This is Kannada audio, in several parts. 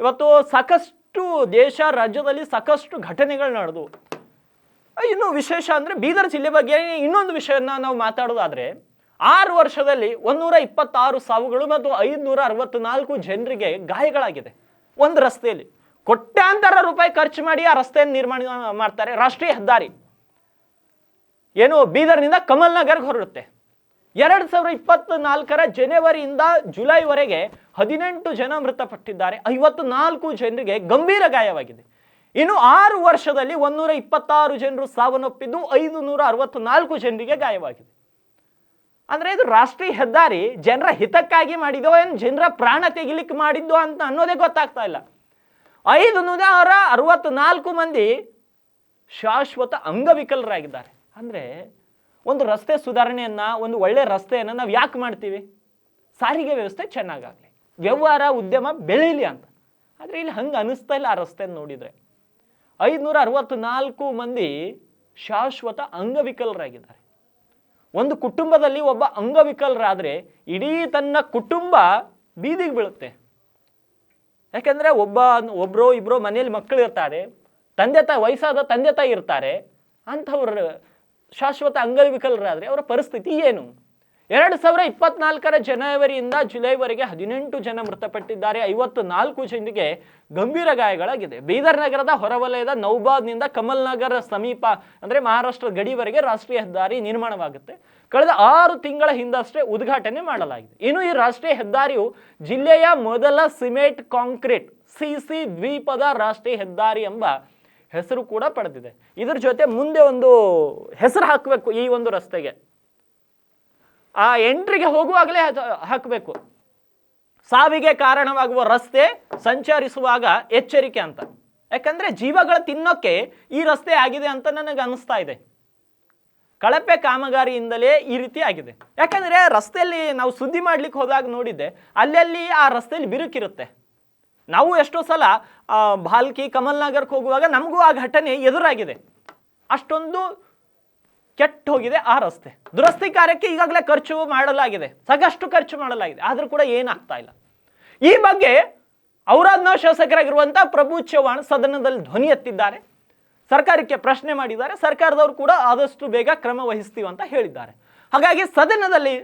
ಇವತ್ತು ಸಾಕಷ್ಟು ದೇಶ ರಾಜ್ಯದಲ್ಲಿ ಸಾಕಷ್ಟು ಘಟನೆಗಳು ನಡೆದವು ಇನ್ನು ವಿಶೇಷ ಅಂದರೆ ಬೀದರ್ ಜಿಲ್ಲೆ ಬಗ್ಗೆ ಇನ್ನೊಂದು ವಿಷಯನ ನಾವು ಮಾತಾಡೋದಾದರೆ, ಆರು ವರ್ಷದಲ್ಲಿ ಒಂದೂರ ಇಪ್ಪತ್ತಾರು ಸಾವುಗಳು ಮತ್ತು ಐದುನೂರ ಅರವತ್ನಾಲ್ಕು ಜನರಿಗೆ ಗಾಯಗಳಾಗಿದೆ. ಒಂದು ರಸ್ತೆಯಲ್ಲಿ ಕೋಟ್ಯಾಂತರ ರೂಪಾಯಿ ಖರ್ಚು ಮಾಡಿ ಆ ರಸ್ತೆಯನ್ನು ನಿರ್ಮಾಣ ಮಾಡ್ತಾರೆ ರಾಷ್ಟ್ರೀಯ ಹೆದ್ದಾರಿ. ಏನು ಬೀದರ್ನಿಂದ ಕಮಲ್ ನಗರ್ಗೆ ಹೊರಡುತ್ತೆ. ಎರಡು ಸಾವಿರದ ಇಪ್ಪತ್ನಾಲ್ಕರ ಜನವರಿಯಿಂದ ಜುಲೈವರೆಗೆ ಹದಿನೆಂಟು ಜನ ಮೃತಪಟ್ಟಿದ್ದಾರೆ. ಐವತ್ನಾಲ್ಕು ಜನರಿಗೆ ಗಂಭೀರ ಗಾಯವಾಗಿದೆ. ಇನ್ನು ಆರು ವರ್ಷದಲ್ಲಿ ಒಂದೂರ ಇಪ್ಪತ್ತಾರು ಜನರು ಸಾವನ್ನಪ್ಪಿದ್ದು ಐದು ನೂರ ಅರವತ್ನಾಲ್ಕು ಜನರಿಗೆ ಗಾಯವಾಗಿದೆ. ಅಂದರೆ ಇದು ರಾಷ್ಟ್ರೀಯ ಹೆದ್ದಾರಿ, ಜನರ ಹಿತಕ್ಕಾಗಿ ಮಾಡಿದೋ ಏನು, ಜನರ ಪ್ರಾಣ ತೆಗಿಲಿಕ್ಕೆ ಮಾಡಿದ್ದು ಅಂತ ಅನ್ನೋದೇ ಗೊತ್ತಾಗ್ತಾ ಇಲ್ಲ. ಐದು ನೂರ ಅರವತ್ನಾಲ್ಕು ಮಂದಿ ಶಾಶ್ವತ ಅಂಗವಿಕಲರಾಗಿದ್ದಾರೆ. ಅಂದರೆ ಒಂದು ರಸ್ತೆ ಸುಧಾರಣೆಯನ್ನು, ಒಂದು ಒಳ್ಳೆ ರಸ್ತೆಯನ್ನು ನಾವು ಯಾಕೆ ಮಾಡ್ತೀವಿ? ಸಾರಿಗೆ ವ್ಯವಸ್ಥೆ ಚೆನ್ನಾಗಾಗಲಿ. ವ್ಯವಹಾರ, ಉದ್ಯಮ ಬೆಳೀಲಿ ಅಂತ. ಆದರೆ ಇಲ್ಲಿ ಹಂಗೆ ಅನಿಸ್ತಾ ಇಲ್ಲ ಆ ರಸ್ತೆನ ನೋಡಿದರೆ. ಐದುನೂರ ಅರವತ್ನಾಲ್ಕು ಮಂದಿ ಶಾಶ್ವತ ಅಂಗವಿಕಲರಾಗಿದ್ದಾರೆ. ಒಂದು ಕುಟುಂಬದಲ್ಲಿ ಒಬ್ಬ ಅಂಗವಿಕಲರಾದರೆ ಇಡೀ ತನ್ನ ಕುಟುಂಬ ಬೀದಿಗೆ ಬೀಳುತ್ತೆ. ಯಾಕೆಂದರೆ ಒಬ್ಬ, ಒಬ್ರೋ, ಇಬ್ರೋ ಮನೇಲಿ ಮಕ್ಕಳು ಇರ್ತಾರೆ ತಂದೆ ತಾಯಿ ವಯಸ್ಸಾದ ತಂದೆ ತಾಯಿ ಇರ್ತಾರೆ, ಅಂಥವ್ರ ಶಾಶ್ವತ ಅಂಗವಿಕಲರಾದರೆ ಅವರ ಪರಿಸ್ಥಿತಿ ಏನು? ಎರಡು ಸಾವಿರ ಇಪ್ಪತ್ನಾಲ್ಕರ ಜನವರಿಯಿಂದ ಜುಲೈವರೆಗೆ ಹದಿನೆಂಟು ಜನ ಮೃತಪಟ್ಟಿದ್ದಾರೆ. ಐವತ್ತು ನಾಲ್ಕು ಜನರಿಗೆ ಗಂಭೀರ ಗಾಯಗಳಾಗಿದೆ. ಬೀದರ್ ನಗರದ ಹೊರವಲಯದ ನೌಬಾದ್ನಿಂದ ಕಮಲ್ ನಗರ ಸಮೀಪ, ಅಂದರೆ ಮಹಾರಾಷ್ಟ್ರ ಗಡಿವರೆಗೆ ರಾಷ್ಟ್ರೀಯ ಹೆದ್ದಾರಿ ನಿರ್ಮಾಣವಾಗುತ್ತೆ. ಕಳೆದ ಆರು ತಿಂಗಳ ಹಿಂದಷ್ಟೇ ಉದ್ಘಾಟನೆ ಮಾಡಲಾಗಿದೆ. ಇನ್ನು ಈ ರಾಷ್ಟ್ರೀಯ ಹೆದ್ದಾರಿಯು ಜಿಲ್ಲೆಯ ಮೊದಲ ಸಿಮೆಂಟ್ ಕಾಂಕ್ರೀಟ್ ಸಿಸಿ ದ್ವೀಪದ ರಾಷ್ಟ್ರೀಯ ಹೆದ್ದಾರಿ ಎಂಬ ಹೆಸರು ಕೂಡ ಪಡೆದಿದೆ. ಇದ್ರ ಜೊತೆ ಮುಂದೆ ಒಂದು ಹೆಸರು ಹಾಕಬೇಕು ಈ ಒಂದು ರಸ್ತೆಗೆ. ಆ ಎಂಟ್ರಿಗೆ ಹೋಗುವಾಗಲೇ ಹಾಕಬೇಕು. ಸಾವಿಗೆ ಕಾರಣವಾಗುವ ರಸ್ತೆ ಸಂಚರಿಸುವಾಗ ಎಚ್ಚರಿಕೆ ಅಂತ. ಯಾಕಂದ್ರೆ ಜೀವಗಳ ತಿನ್ನೋಕೆ ಈ ರಸ್ತೆ ಆಗಿದೆ ಅಂತ ನನಗೆ ಅನಿಸ್ತಾ ಇದೆ. ಕಳಪೆ ಕಾಮಗಾರಿಯಿಂದಲೇ ಈ ರೀತಿ ಆಗಿದೆ. ಯಾಕಂದ್ರೆ ರಸ್ತೆಯಲ್ಲಿ ನಾವು ಸುದ್ದಿ ಮಾಡ್ಲಿಕ್ಕೆ ಹೋದಾಗ ನೋಡಿದ್ದೆ, ಅಲ್ಲಲ್ಲಿ ಆ ರಸ್ತೆಯಲ್ಲಿ ಬಿರುಕಿರುತ್ತೆ. ನಾವು ಎಷ್ಟೋ ಸಲ ಭಾಲ್ಕಿ ಕಮಲ್ ಹೋಗುವಾಗ ನಮಗೂ ಆ ಘಟನೆ ಎದುರಾಗಿದೆ. ಅಷ್ಟೊಂದು ಕೆಟ್ಟ ಹೋಗಿದೆ ಆ ರಸ್ತೆ. ದುರಸ್ತಿ ಕಾರ್ಯಕ್ಕೆ ಈಗಾಗಲೇ ಖರ್ಚು ಮಾಡಲಾಗಿದೆ. ಸಾಕಷ್ಟು ಖರ್ಚು ಮಾಡಲಾಗಿದೆ. ಆದರೂ ಕೂಡ ಏನಾಗ್ತಾ ಇಲ್ಲ. ಈ ಬಗ್ಗೆ ಔರಾದ್ನ ಶಾಸಕರಾಗಿರುವಂಥ ಪ್ರಭು ಚವ್ಹಾಣ್ ಸದನದಲ್ಲಿ ಧ್ವನಿ ಎತ್ತಿದ್ದಾರೆ. ಸರ್ಕಾರಕ್ಕೆ ಪ್ರಶ್ನೆ ಮಾಡಿದ್ದಾರೆ. ಸರ್ಕಾರದವರು ಕೂಡ ಆದಷ್ಟು ಬೇಗ ಕ್ರಮ ವಹಿಸ್ತೀವಿ ಅಂತ ಹೇಳಿದ್ದಾರೆ. ಹಾಗಾಗಿ ಸದನದಲ್ಲಿ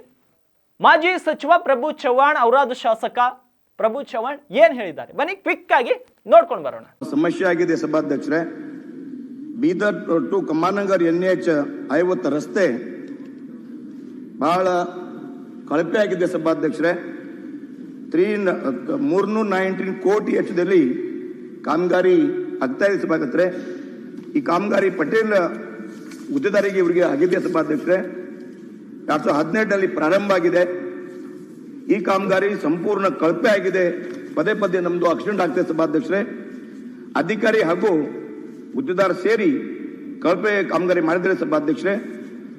ಮಾಜಿ ಸಚಿವ ಪ್ರಭು ಚವ್ಹಾಣ್, ಔರಾದ್ ಶಾಸಕ ಪ್ರಭು ಚವ್ಹಾಣ್ ಏನ್ ಹೇಳಿದ್ದಾರೆ? ಬನ್ನಿ ಕ್ವಿಕ್ ಆಗಿ ನೋಡ್ಕೊಂಡು ಬರೋಣ. ಸಮಸ್ಯೆ ಆಗಿದೆ ಸಭಾಧ್ಯಕ್ಷರೇ. Bidar to Kamalnagar N H ಐವತ್ತು ರಸ್ತೆ ಬಹಳ ಕಳಪೆ ಆಗಿದೆ ಸಭಾಧ್ಯಕ್ಷರೇ. ತ್ರೀ ಮೂರ್ನೂರ ನೈನ್ಟೀನ್ ಕೋಟಿ ಹೆಚ್ಚದಲ್ಲಿ ಕಾಮಗಾರಿ ಆಗ್ತಾ ಇದೆ ಸಭಾಧ್ಯಕ್ಷರೇ. ಈ ಕಾಮಗಾರಿ ಪಟೇಲ್ ಹುದ್ದೆದಾರಿಗೆ ಇವರಿಗೆ ಆಗಿದೆ ಸಭಾಧ್ಯಕ್ಷರೇ. ಎರಡ್ ಸಾವಿರದ ಹದಿನೆಂಟರಲ್ಲಿ ಪ್ರಾರಂಭ ಆಗಿದೆ. ಈ ಕಾಮಗಾರಿ ಸಂಪೂರ್ಣ ಕಳಪೆ ಆಗಿದೆ. ಪದೇ ಪದೇ ನಮ್ದು ಆಕ್ಸಿಡೆಂಟ್ ಆಗ್ತದೆ ಸಭಾಧ್ಯಕ್ಷರೇ. ಅಧಿಕಾರಿ ಹಾಗೂ ಗುತ್ತಿದಾರ ಸೇರಿ ಕಳಪೆ ಕಾಮಗಾರಿ ಮಾಡಿದರೆ ಸಭಾಧ್ಯಕ್ಷರೇ.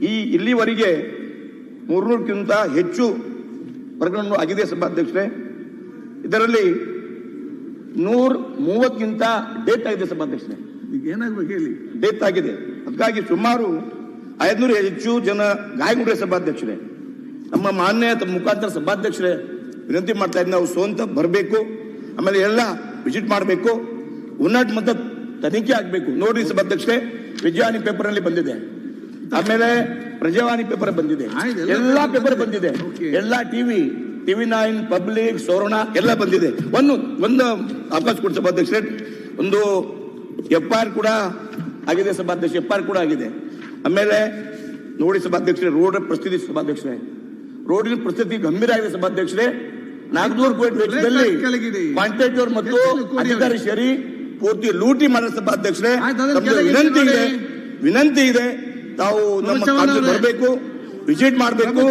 ಈ ಇಲ್ಲಿವರೆಗೆ ಮೂರ್ನೂರಕ್ಕಿಂತ ಹೆಚ್ಚು ಪ್ರಕರಣಗಳು ಆಗಿದೆ ಸಭಾಧ್ಯಕ್ಷರೇ. ಇದರಲ್ಲಿ ನೂರ ಮೂವತ್ತಕ್ಕಿಂತ ಡೇಟ್ ಆಗಿದೆ ಸಭಾಧ್ಯಕ್ಷರೇ. ಈಗ ಏನಾಗ್ಬೇಕು ಹೇಳಿ? ಡೇಟ್ ಆಗಿದೆ. ಅದಕ್ಕಾಗಿ ಸುಮಾರು ಐದ್ನೂರು ಹೆಚ್ಚು ಜನ ಗಾಯಗೊಂಡ್ರೆ ಸಭಾಧ್ಯಕ್ಷರೇ. ನಮ್ಮ ಮಾನ್ಯ ತಮ್ಮ ಮುಖಾಂತರ ಸಭಾಧ್ಯಕ್ಷರೇ ವಿನಂತಿ ಮಾಡ್ತಾ ಇದ್ದೀನಿ ನಾವು ಸ್ವಂತ ಬರಬೇಕು ಆಮೇಲೆ ಎಲ್ಲ ವಿಸಿಟ್ ಮಾಡಬೇಕು ಉನ್ನತ ಮತ ತನಿಖೆ ಆಗಬೇಕು. ನೋಡಿ ಸಭಾಧ್ಯಕ್ಷರೇ ವಿಜಯವಾಣಿ ಪೇಪರ್ ಅಲ್ಲಿ ಬಂದಿದೆ. ಆಮೇಲೆ ಪ್ರಜಾವಾಣಿ ಪೇಪರ್ ಬಂದಿದೆ. ಎಲ್ಲ ಪೇಪರ್ ಬಂದಿದೆ. ಎಲ್ಲ ಟಿವಿ ಟಿವಿ ನೈನ್ ಪಬ್ಲಿಕ್ ಸೋರಣ ಎಲ್ಲ ಬಂದಿದೆ. ಒಂದು ಒಂದು ಅವಕಾಶ ಕೊಡಿ ಸಭಾಧ್ಯಕ್ಷರೇ. ಒಂದು ಎಫ್ ಆರ್ ಕೂಡ ಆಗಿದೆ ಸಭಾಧ್ಯಕ್ಷ ಎಫ್ ಆರ್ ಕೂಡ ಆಗಿದೆ. ಆಮೇಲೆ ನೋಡಿ ಸಭಾಧ್ಯಕ್ಷರೇ ರೋಡ್ ಪ್ರಸ್ತುತಿ ಸಭಾಧ್ಯಕ್ಷರೇ. ರೋಡಿನ ಪರಿಸ್ಥಿತಿ ಗಂಭೀರ ಆಗಿದೆ ಸಭಾಧ್ಯಕ್ಷರೇ ನಾಗದೂರ್ ಕೋಟಿ ವೆಚ್ಚದಲ್ಲಿ. ಕಾಂಟ್ರಾಕ್ಟರ್ ಮತ್ತು ಅಧಿಕಾರಿ ಸೇರಿ ಪೂರ್ತಿ ಲೂಟಿ ಮಾಡಿದ ಸಭಾಧ್ಯಕ್ಷರೇ ವಿನಂತಿ ಇದೆ. ವಿನಂತಿ ಇದೆ. ತಾವು ನಮ್ಮ ಬರಬೇಕು ವಿಸಿಟ್ ಮಾಡಬೇಕು.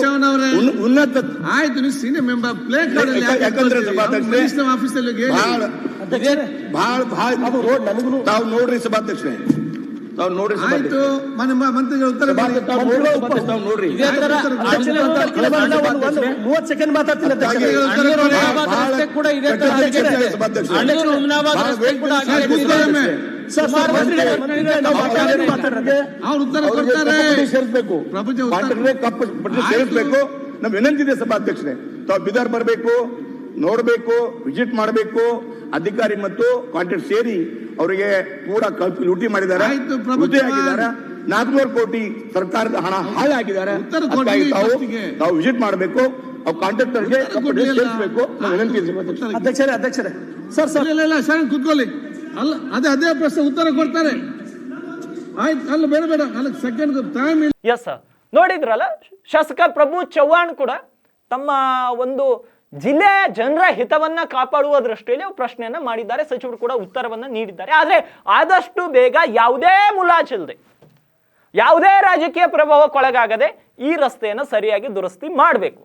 ಉನ್ನತ ಆಯ್ತು ನೀವು ಸೀನಿಯರ್ ಮೆಂಬರ್ ಪ್ಲೇ ಕಾರ್ಡ್ ಅಲ್ಲಿ ಯಾಕಂದ್ರೆ ಸಭಾಧ್ಯಕ್ಷರೇ, ಆಫೀಸಲ್ಲಿ ಹೇಳಿ ಬಹಳ ಬಹಳ ಬಹಳ ತಾವು ನೋಡ್ರಿ ಸಭಾಧ್ಯಕ್ಷರೇ ತಾವು ನೋಡ್ರಿ ಆಯ್ತು. ಮನೆ ಉತ್ತರ ತಾವು ನೋಡ್ರಿ ಮೂವತ್ತು ಸೆಕೆಂಡ್ ಮಾತಾಡ್ತೀನಿ ಕೊಡಿ. ಇದೇ ತರ ಕಟ್ಟುನಿಟ್ಟಾಗಿ ಆಗಿದೆ. ಸಭಾಧ್ಯಕ್ಷರೇ. ಅಣ್ಣನೂರು ಹುಮನಾಬಾದ್ ಕೂಡ ವೇಗದಲ್ಲಿ ಆಗಿದೆ. ಸಾಗಿಸ್ತಾ ಉತ್ತರವೇ. ಸರ್, ಸರ್, ಮಂತ್ರಿಗಳೇ, ಮಂತ್ರಿಗಳೇ, ನಾವು ಮಾತಾಡೋದು ಮಾತಾಡೋದು. ಉತ್ತರ ಕೊಡ್ತಾರೆ ಕಪ್ಪು ಸೇರಿಸಬೇಕು ಪ್ರಪಂಚ ಉತ್ತರ- ಕಾಂಟ್ರಾಕ್ಟ್ರೇ ಕಪ್ಪು ಪಟ್ಟು ಆಯ್ತು. ಸೇರಿಸಬೇಕು ನಮ್ಮ ವಿನಂತಿ ಇದೆ ಸಭಾಧ್ಯಕ್ಷರೇ ತಾವು ಬಿದರ್ ಬರಬೇಕು ನೋಡಬೇಕು ವಿಸಿಟ್ ಮಾಡಬೇಕು ಅಧಿಕಾರಿ ಮತ್ತು ಕಾಂಟ್ರಾಕ್ಟ್ ಸೇರಿ ಅವರಿಗೆ ಕೂಡ ಕಲ್ಪಿ ಲೂಟಿ ಮಾಡಿದ್ದಾರೆ. ನಾಲ್ಕುನೂರು ಕೋಟಿ ಸರ್ಕಾರದ ಹಣ ಹಾಳಾಗಿದ್ದಾರೆ. ನಾವು ತಾವು. ವಿಸಿಟ್ ಮಾಡಬೇಕು. ಅಧ್ಯಕ್ಷರೇ ಅಧ್ಯಕ್ಷರೇ. Sir sir. ಇಲ್ಲ ಇಲ್ಲ ಶರಣ್ ಕುತ್ಕೊಳ್ಳಿ. ಅಲ್ಲ ಅದೇ ಅದೇ ಪ್ರಶ್ನೆ ಉತ್ತರ ಕೊಡ್ತಾರೆ. ಆಯ್ತು ಅಲ್ಲ ಬೇಡ ಬೇಡ. ಅಲ್ಲ ಸೆಕೆಂಡ್ ಟೈಮ್ ಎಸ್ ಎಸ್ ನೋಡಿದ್ರಲ್ಲ ಶಾಸಕ ಪ್ರಭು ಚವ್ಹಾಣ್ ಕೂಡ ತಮ್ಮ ಒಂದು ಜಿಲ್ಲೆಯ ಜನರ ಹಿತವನ್ನ ಕಾಪಾಡುವ ದೃಷ್ಟಿಯಲ್ಲಿ ಪ್ರಶ್ನೆಯನ್ನ ಮಾಡಿದ್ದಾರೆ. ಸಚಿವರು ಕೂಡ ಉತ್ತರವನ್ನ ನೀಡಿದ್ದಾರೆ. ಆದರೆ ಆದಷ್ಟು ಬೇಗ ಯಾವುದೇ ಮುಲಾಜಿಲ್ಲದೆ ಯಾವುದೇ ರಾಜಕೀಯ ಪ್ರಭಾವಕ್ಕೊಳಗಾಗದೆ ಈ ರಸ್ತೆಯನ್ನು ಸರಿಯಾಗಿ ದುರಸ್ತಿ ಮಾಡಬೇಕು.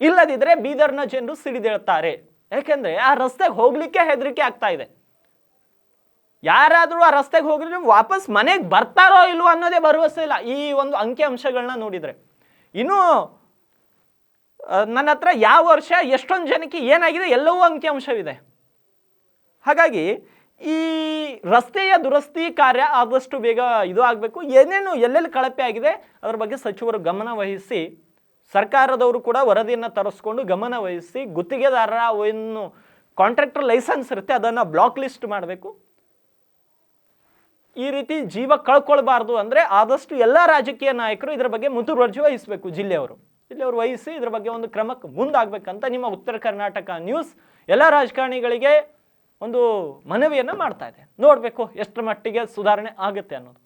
ಇಲ್ಲದಿದ್ದರೆ ಬೀದರ್ನ ಜನರು ಸಿಡಿದೇಳ್ತಾರೆ ಯಾಕೆಂದ್ರೆ ಆ ರಸ್ತೆಗೆ ಹೋಗ್ಲಿಕ್ಕೆ ಹೆದರಿಕೆ ಆಗ್ತಾ ಇದೆ. ಯಾರಾದರೂ ಆ ರಸ್ತೆಗೆ ಹೋಗಿದ್ರೆ ವಾಪಸ್ ಮನೆಗೆ ಬರ್ತಾರೋ ಇಲ್ವೋ ಅನ್ನೋದೇ ಭರವಸೆ ಇಲ್ಲ. ಈ ಒಂದು ಅಂಕಿ ಅಂಶಗಳನ್ನ ನೋಡಿದರೆ. ಇನ್ನು ನನ್ನ ಹತ್ರ ಯಾವ ವರ್ಷ, ಎಷ್ಟೊಂದು ಜನಕ್ಕೆ ಏನಾಗಿದೆ, ಎಲ್ಲವೂ ಅಂಕಿಅಂಶವಿದೆ. ಹಾಗಾಗಿ ಈ ರಸ್ತೆಯ ದುರಸ್ತಿ ಕಾರ್ಯ ಆದಷ್ಟು ಬೇಗ ಇದು ಆಗಬೇಕು. ಏನೇನು ಎಲ್ಲೆಲ್ಲಿ ಕಳಪೆ ಆಗಿದೆ, ಅದರ ಬಗ್ಗೆ ಸಚಿವರು ಗಮನ ವಹಿಸಿ, ಸರ್ಕಾರದವರು ಕೂಡ ವರದಿಯನ್ನು ತರಿಸ್ಕೊಂಡು ಗಮನ ವಹಿಸಿ ಗುತ್ತಿಗೆದಾರರ ಏನು ಕಾಂಟ್ರಾಕ್ಟರ್ ಲೈಸೆನ್ಸ್ ಇರುತ್ತೆ, ಅದನ್ನು ಬ್ಲಾಕ್ ಲಿಸ್ಟ್ ಮಾಡಬೇಕು. ಈ ರೀತಿ ಜೀವ ಕಳ್ಕೊಳ್ಬಾರ್ದು ಅಂದರೆ ಆದಷ್ಟು ಎಲ್ಲ ರಾಜಕೀಯ ನಾಯಕರು ಇದರ ಬಗ್ಗೆ ಮುತುವರ್ಜಿ ವಹಿಸಬೇಕು, ಜಿಲ್ಲೆಯವರು. ಜಿಲ್ಲೆಯವರು ವಹಿಸಿ ಇದ್ರ ಬಗ್ಗೆ ಒಂದು ಕ್ರಮಕ್ಕೆ ಮುಂದಾಗಬೇಕಂತ ನಿಮ್ಮ ಉತ್ತರ ಕರ್ನಾಟಕ ನ್ಯೂಸ್ ಎಲ್ಲ ರಾಜಕಾರಣಿಗಳಿಗೆ ಒಂದು ಮನವಿಯನ್ನು ಮಾಡ್ತಾ ಇದೆ. ನೋಡಬೇಕು ಎಷ್ಟರ ಮಟ್ಟಿಗೆ ಸುಧಾರಣೆ ಆಗುತ್ತೆ ಅನ್ನೋದು.